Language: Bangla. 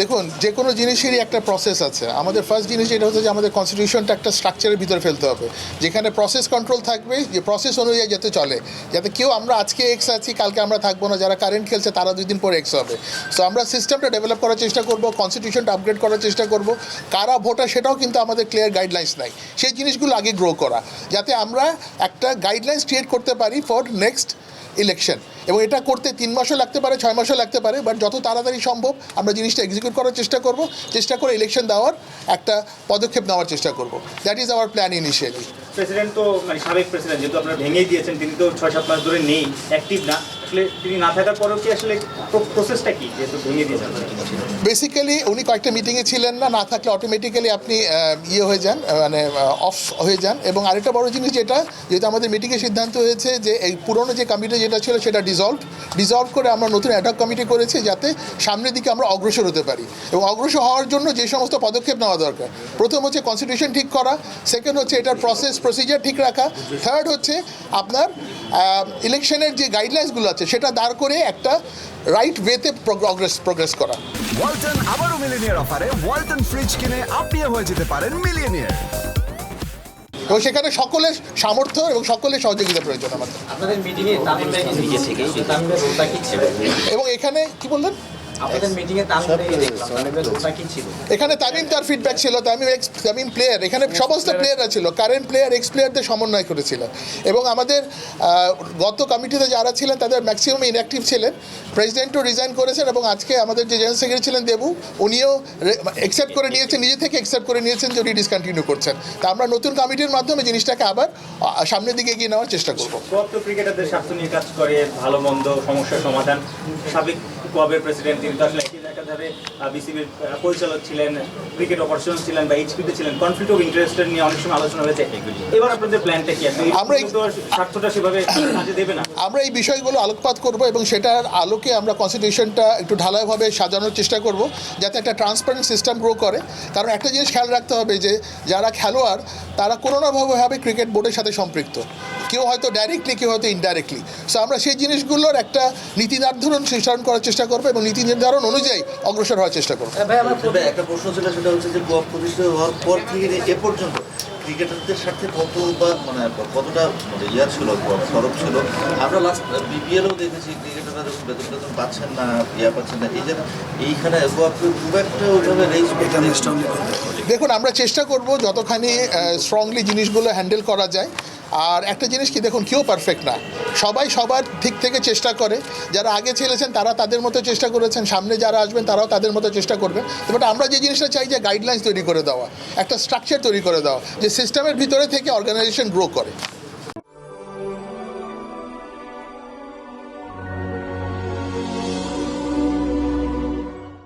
দেখুন, যে কোনো জিনিসেরই একটা প্রসেস আছে। আমাদের ফার্স্ট জিনিস যেটা হচ্ছে যে আমাদের কনস্টিটিউশনটা একটা স্ট্রাকচারের ভিতরে ফেলতে হবে। যেখানে প্রসেস কন্ট্রোল থাকবে, যে প্রসেস অনুযায়ী যাতে চলে। যাতে কেউ, আমরা আজকে এক্স আছি, কালকে আমরা থাকব না, যারা কারেন্ট খেলছে, তারা দুই দিন পরে এক্স হবে। সো আমরা সিস্টেমটা ডেভেলপ করার চেষ্টা করব কনস্টিটিউশনটা আপগ্রেড করার চেষ্টা করব। কারা ভোটার, সেটাও কিন্তু আমাদের ক্লিয়ার গাইডলাইন্স নাই। সেই জিনিসগুলো আগে গ্রো করা। যাতে আমরা একটা গাইডলাইন্স ক্রিয়েট করতে পারি ফর নেক্সট ইলেকশন এবং এটা করতে তিন মাসও লাগতে পারে, ছয় মাসও লাগতে পারে বাট যত তাড়াতাড়ি সম্ভব আমরা জিনিসটা এক্সিকিউট করার চেষ্টা করব, চেষ্টা করে ইলেকশন দেওয়ার একটা পদক্ষেপ নেওয়ার চেষ্টা করব। That is our plan initially president তো মানে সাবেক প্রেসিডেন্ট যেহেতু আপনারা ভেঙে দিয়েছেন, তিনি তো ছয় সাত মাস ধরে নেই অ্যাক্টিভ না। আসলে তিনি না থাকার পরেও কি আসলে প্রসেসটা কি যেহেতু ভেঙে দিয়েছেন বেসিক্যালি উনি কয়েকটা মিটিংয়ে ছিলেন না না থাকলে অটোমেটিক্যালি আপনি ইয়ে হয়ে যান মানে অফ হয়ে যান। এবং আরেকটা বড় জিনিস যেটা, যেহেতু আমাদের মিটিংয়ে সিদ্ধান্ত হয়েছে যে এই পুরনো যে কমিটি যেটা ছিল, সেটা ডিজলভ ডিজলভ করে আমরা নতুন অ্যাডক কমিটি করেছি যাতে সামনের দিকে আমরা অগ্রসর হতে পারি। এবং অগ্রসর হওয়ার জন্য যে সমস্ত পদক্ষেপ নেওয়া দরকার। প্রথম হচ্ছে কনস্টিটিউশন ঠিক করা সেকেন্ড হচ্ছে এটার প্রসেস প্রসিজার ঠিক রাখা থার্ড হচ্ছে আপনার ইলেকশনের যে গাইডলাইন্সগুলো আছে সেটা দাঁড় করে একটা রাইট ওয়েতে প্রগ্রেস প্রগ্রেস করা। ওয়ালটন আবারও মিলিনিয়ার অফারে ওয়ালটন ফ্রিজ কিনে আপনিও হয়ে যেতে পারেন মিলিয়নিয়ার। এবং সেখানে সকলের সামর্থ্য এবং সকলের সহযোগিতা প্রয়োজন আমাদের এবং এখানে কি বললেন? এখানে তামিম তার ফিডব্যাক ছিল তামিম এক্স তামিম প্লেয়ার এখানে সমস্ত প্লেয়াররা ছিল কারেন্ট প্লেয়ার এক্স প্লেয়ারদের সমন্বয় করেছিল। এবং আমাদের গত কমিটিতে যারা ছিলেন তাদের ম্যাক্সিমাম ইনঅ্যাক্টিভ ছিলেন প্রেসিডেন্টও রিজাইন করেছেন এবং আজকে আমাদের যে জেনারেল সেক্রেটারি ছিলেন দেবু উনিও অ্যাকসেপ্ট করে নিয়েছেন নিজে থেকে অ্যাকসেপ্ট করে নিয়েছেন যে উনি ডিসকন্টিনিউ করছেন। তা আমরা নতুন কমিটির মাধ্যমে জিনিসটাকে আবার সামনের দিকে এগিয়ে নেওয়ার চেষ্টা করব। ক্রিকেটারদের স্বার্থ নিয়ে কাজ করে ভালো মন্দ সমস্যার সমাধান সাবেক কোয়াবের প্রেসিডেন্ট তিনি তো আসলে একই একাধারে বিসিবির পরিচালক ছিলেন ক্রিকেট অপারেশন ছিলেন বা এইচপিতে ছিলেন। কনফ্লিক্ট অফ ইন্টারেস্টের নিয়ে অনেক সময় আলোচনা হয়েছে। এবার আপনাদের প্ল্যানটা কি? আমরা এই- স্বার্থটা সেভাবে কাজে দেবে না? আমরা এই বিষয়গুলো আলোকপাত করব এবং সেটার আলোকে আমরা কনস্টিটিউশনটা একটু ঢালাইভাবে সাজানোর চেষ্টা করব যাতে একটা ট্রান্সপারেন্ট সিস্টেম গ্রো করে। কারণ একটা জিনিস খেয়াল রাখতে হবে যে যারা খেলোয়াড় তারা কোনো না ভাবে ক্রিকেট বোর্ডের সাথে সম্পৃক্ত। কেউ হয়তো ডাইরেক্টলি কেউ হয়তো ইনডাইরেক্টলি সো আমরা সেই জিনিসগুলোর একটা নীতি নির্ধারণ নির্ধারণ করার চেষ্টা করব এবং নীতি নির্ধারণ অনুযায়ী অগ্রসর হওয়ার চেষ্টা করব। আমার একটা প্রশ্ন ছিল, সেটা হচ্ছে যে প্রতিষ্ঠিত হওয়ার পর থেকে এ পর্যন্ত ক্রিকেটারদের সাথে কত বা মানে কতটা মানে ইয়া ছিল সরব ছিল? আমরা লাস্ট বিপিএলও দেখেছি ক্রিকেটাররা যখন বেতন বেতন পাচ্ছেন না ইয়া পাচ্ছেন না এই যে এইখানে খুব একটা ওইভাবে রেজ দেখুন আমরা চেষ্টা করব যতখানি স্ট্রংলি জিনিসগুলো হ্যান্ডেল করা যায়। আর একটা জিনিস কি দেখুন কেউ পারফেক্ট না। সবাই সবার দিক থেকে চেষ্টা করে। যারা আগে ছেলেছেন, তারা তাদের মতো চেষ্টা করেছেন। সামনে যারা আসবেন, তারাও তাদের মতো চেষ্টা করবেন। বাট আমরা যে জিনিসটা চাই যে গাইডলাইন্স তৈরি করে দেওয়া, একটা স্ট্রাকচার তৈরি করে দেওয়া, যে সিস্টেমের ভিতরে থেকে অর্গানাইজেশন গ্রো করে।